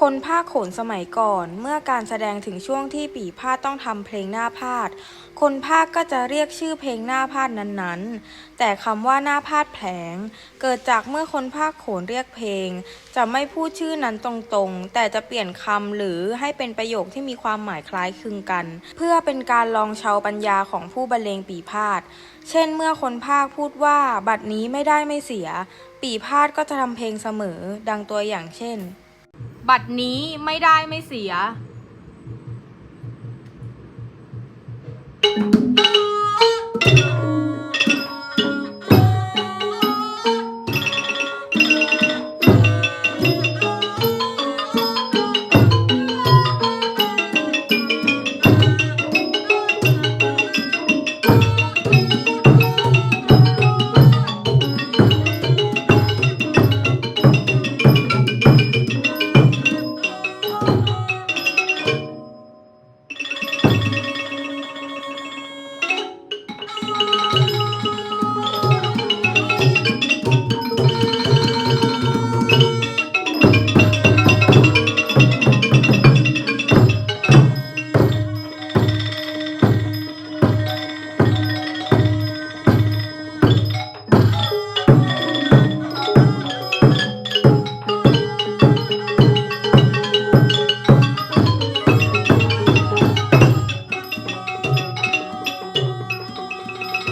คนภาคโขนสมัยก่อน เมื่อการแสดงถึงช่วงที่ปีพาดต้องทำเพลงหน้าพาด คนภาคก็จะเรียกชื่อเพลงหน้าพาดนั้นๆ แต่คำว่าหน้าพาดแผลง เกิดจากเมื่อคนภาคโขนเรียกเพลง จะไม่พูดชื่อนั้นตรงๆ แต่จะเปลี่ยนคำหรือให้เป็นประโยคที่มีความหมายคล้ายคลึงกัน เพื่อเป็นการลองเชาปัญญาของผู้บรรเลงปีพาด เช่น เมื่อคนภาคพูดว่า บัดนี้ไม่ได้ไม่เสีย ปีพาดก็จะทำเพลงเสมอ ดังตัวอย่างเช่น บัตรนี้ไม่ได้ไม่เสีย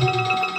เ